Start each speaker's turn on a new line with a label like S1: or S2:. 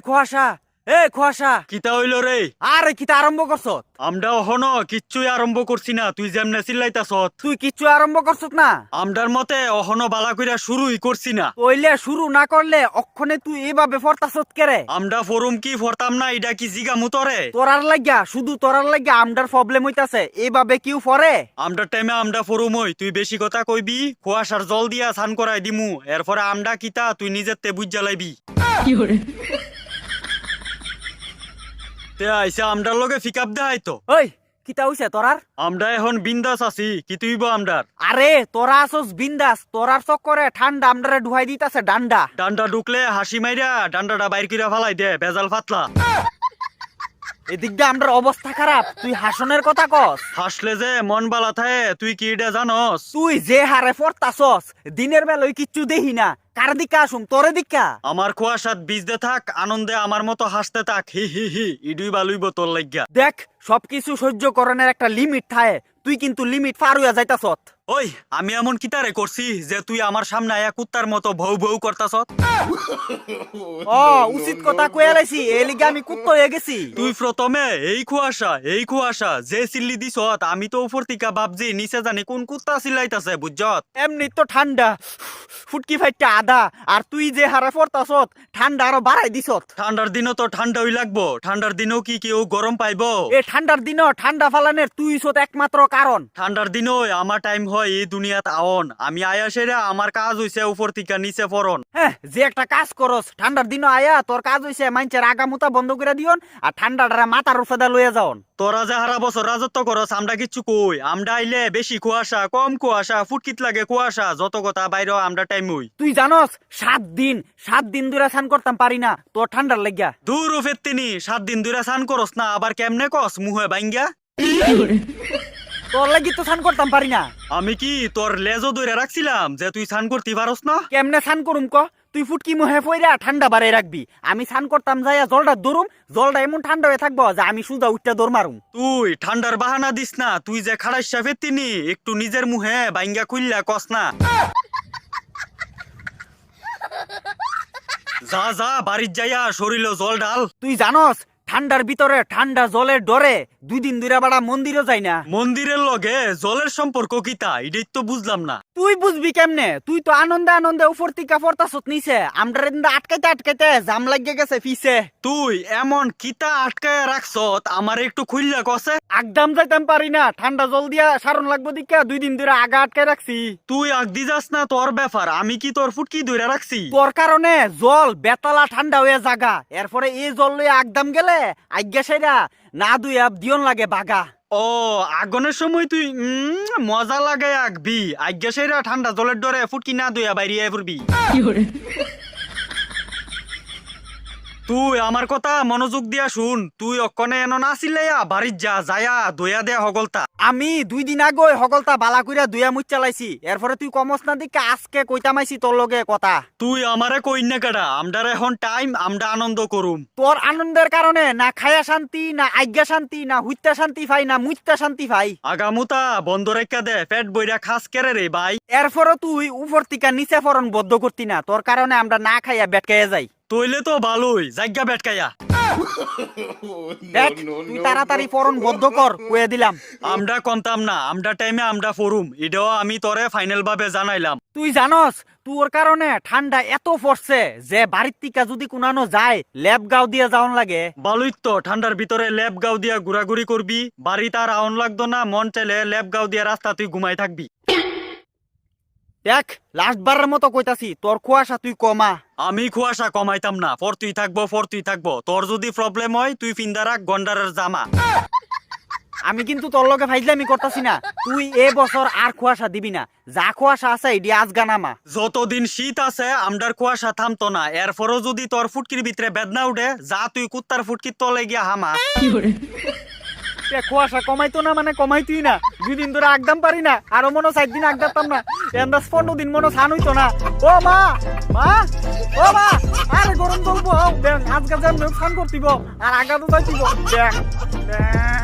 S1: কুয়াশা এ কুয়াশা
S2: কিতা হইল রে?
S1: আরে কিতা আরম্ভ করছ
S2: আমরা অহন কিচ্ছুই আরম্ভ করছি না তুই যেমনে চিল্লাইতাছ
S1: তুই কিচ্ছু আরম্ভ করছ না?
S2: মতে অহন বালা কইরা শুরুই করছি না।
S1: কইলে শুরু না করলে অক্ষণে তুই এভাবে ফরতাছত কেরে
S2: আমরা ফোরম কি ফরতাম না এটা কি জিগা মুতরে
S1: তোরার লাগিয়া শুধু তোরার লাগিয়া আমদার প্রবলেম হইতাছে এভাবে কিউ ফরে?
S2: টাইমে আমরা ফোরম হই তুই বেশি কথা কইবি কুয়াশার জল দিয়া স্নান করাই দিমু এরপরে আমরা কিতা তুই নিজের তে বুঝ জ্বালাইবি। তে আইসা আমরার লগে ফিকাপ দেয় তো।
S1: ওই কিতা হইছে তোরার
S2: আমরা এখন বিন্দাস আছি কি তুইব আমরার
S1: আরে তোরা আসস বিন্দাস তোরার চক্করে ঠান্ডা আমদারে ঢুয়াই দিতাছে ডান্ডা।
S2: ডান্ডা ঢুকলে হাসি মাইরা ডান্ডাটা বাইর কইরা ফালাই দে বেজাল ফাতলা
S1: এদিক দিয়ে আমদার অবস্থা খারাপ তুই হাসনের কথা কস।
S2: হাসলে যে মন বালা থাকে তুই কি এটা জানস?
S1: তুই যে হারে ফরতাছস দিনের বেলায় কিচ্ছু দেখি না কার দিকে আসুম? তোরে দিকা?
S2: আমার কুয়াশাত বিজতে থাক আনন্দে আমার মতো হাসতে থাক। হি হি হি ইডুই বালুইব তোর লাগিয়া।
S1: দেখ সবকিছু সহ্য করণের একটা লিমিট থাকে। তুই কিন্তু লিমিট পার হইয়া যাইতাছত
S2: ওই আমি এমন কিতারে করছি যে তুই আমার সামনে আয়া কুত্তার মতো ভৌ ভৌ করতাস
S1: ও উচিত কথা কইয়া লাইছি এই লিগে আমি কুত্ত হয়ে গেছি।
S2: তুই প্রথমে এই কুয়াশা এই কুয়াশা যে চিল্লি দিছত আমি তো উপর থেকে ভাবছি নিচে জানি কোন কুত্তা চিল্লাইতাছে বুঝছত?
S1: এমনি তো ঠান্ডা ফুটকি ফাইটটা আধা আর তুই যে হারে ফরতাছত ঠান্ডা আরও বাড়াই দিছত।
S2: ঠান্ডার দিনও তো ঠান্ডাই লাগবো। ঠান্ডার দিনও কি কেউ গরম পাইবো?
S1: এ ঠান্ডার দিনও ঠান্ডা ফালানের তুই সত একমাত্র কারণ।
S2: ঠান্ডার দিনও আমার টাইম হয় এই দুনিয়াত আওন। আমি আয়া সেরা আমার কাজ হইছে উপর থেকে নিচে পড়ন।
S1: হ্যাঁ যে একটা কাজ করস ঠান্ডার দিনও আয়া তোর কাজ হইছে মাইনচের আগামুতা বন্ধ করে দিয়ন আর ঠান্ডাটা মাথার উপরে লইয়া যাওন।
S2: তোরা যে হারা বছর রাজত্ব করস আমরা কিচ্ছু কই। আমরা আইলে বেশি কুয়াশা কম কুয়াশা ফুটকিত লাগে কুয়াশা যত কথা বাইরে আমরা টাইম হই।
S1: তুই জানস সাত দিন সাত দিন ধরে স্নান করতাম পারি না তোর ঠান্ডার লাগিয়া।
S2: দূর তিনি সাত দিন ধরে স্নান করস না আবার কেমনে কস মুহে বাইঙ্গা?
S1: তোর লাগি তো স্নান করতাম পারি না।
S2: আমি কি তোর লেজও ধরে রাখছিলাম যে তুই স্নান করতে পারস না?
S1: কেমনে স্নান করুম ক? তুই ফুটকি মুহে ফইরা ঠান্ডা বাড়াই রাখবি। আমি স্নান করতাম যাইয়া জলটা দৌড়ুম জলটা এমন ঠান্ডা হয়ে থাকব যে আমি সুজা উঠটা দৌড় মারুম।
S2: তুই ঠান্ডার বাহানা দিস না তুই যে খাড়াইসা ফেত্তিনি একটু নিজের মুহে বাইঙ্গা খুললা কস না। যা যা বাড়ির যাইয়া শরীর জল ডাল
S1: তুই জানস ঠান্ডার ভিতরে ঠান্ডা জলের ডরে দুই দিন ধরে বাড়া মন্দিরও যাই না।
S2: মন্দিরের লগে জলের সম্পর্ক কিতা এটাই তো বুঝলাম না।
S1: তুই বুঝবি কেমনে? তুই তো আনন্দে আনন্দে উপর থেকে ফরতাছত নিছে আমরা আটকাইতে আটকাইতে জাম লাগিয়ে গেছে ফিসে
S2: তুই এমন কিতা আটকায় রাখছ আমার একটু খুললা কসে
S1: একদম যাইতাম পারি না। ঠান্ডা জল দিয়া সারণ লাগবো দিকে দুই দিন ধরে আগা আটকাই রাখছি।
S2: তুই আগদি যাস না তোর ব্যাপার। আমি কি তোর ফুটকি ধরে রাখছি?
S1: তোর কারণে জল বেতালা ঠান্ডা হয়ে জাগা। এরপরে এই জল লইয়া একদম গেলে আজ্ঞা সেরা। না দুই আপ দিয়ন লাগে বাগা।
S2: ও আগুনের সময় তুই উম, মজা লাগে আগবি আজ্ঞা সেরা ঠান্ডা জলের ডরে ফুটকি না দুয়া বাইরিয়ে ফুরবি। তুই আমার কথা মনোযোগ দিয়া শুন। তুই অকনে এন নাছিলেয়া বাড়ির যা যায়া দয়া দেয়া হগলতা।
S1: আমি দুই দিন আগে হগলতা বালা কইরা দুয়া মুচ চালাইছি। এরপরে তুই কমস না দিকে আজকে কইতামাইছি তোর লগে কথা।
S2: তুই আমারে কই না কেডা আমদার এখন টাইম আমরা আনন্দ করুম।
S1: তোর আনন্দের কারণে না খায়া শান্তি না আজ্ঞা শান্তি না হুইত্যা শান্তি পাই না মুইত্যা শান্তি পাই।
S2: আগামুতা বন্ধ রেখা দে পেট বইরা খাস কেরে রে ভাই।
S1: এরপরও তুই উপর থেকে নিচে ফরন বদ্ধ করতি না তোর কারণে আমরা না খাইয়া বেটকাইয়া যাই।
S2: তইলে তো ভালোই জায়গা বেটকাইয়া।
S1: দেখ তুই তাড়াতাড়ি ফরন বদ্ধ কর কয়ে দিলাম।
S2: আমরা কন্তাম না আমরা টাইমে আমরা ফরুম এটাও আমি তোরে ফাইনাল ভাবে জানাইলাম।
S1: তুই জানস তোর কারণে ঠান্ডা এত পড়ছে যে বাড়ির থেকে যদি কোনানো যায় ল্যাব গাও দিয়ে যাওন লাগে।
S2: ভালোই তো ঠান্ডার ভিতরে ল্যাব গাও দিয়া ঘুরাঘুরি করবি বাড়ি তার আউন লাগতো না মন চাইলে ল্যাব গাও দিয়া রাস্তা তুই ঘুমাই থাকবি।
S1: দেখ লাস্ট বারের মতো কইতাছি তোর কুয়াশা তুই কমা।
S2: আমি কুয়াশা কমাইতাম না ফর তুই থাকব ফর তুই থাকব। তোর যদি প্রবলেম হয় তুই ফিন্দা রাখ গন্ডারের জামা।
S1: আমি কিন্তু তোর লগে ফাইজলামি করতাছি না তুই এ বছর আর কুয়াশা দিবি না। যা কুয়াশা আছে এডি আজগা নামা
S2: যতদিন শীত আছে আমদার কুয়াশা থামতো না। এরপরও যদি তোর ফুটকির ভিতরে বেদনা উঠে যা তুই কুত্তার ফুটকির তলে গিয়া হামা।
S1: কুয়াশা কমাইতো না মানে কমাইতুই না। দুই দিন ধরে একদম পারি না, আরও মনে চার দিন আগদাতাম না। এন্দাজ পনেরো দিন মনে সান হইতো না। ও মা মা, ও মা, আরে গরম চলবো দেখ, আজকে যেমন স্নান করতিব, আর আগাতো যাইতিব। দেখ দেখ।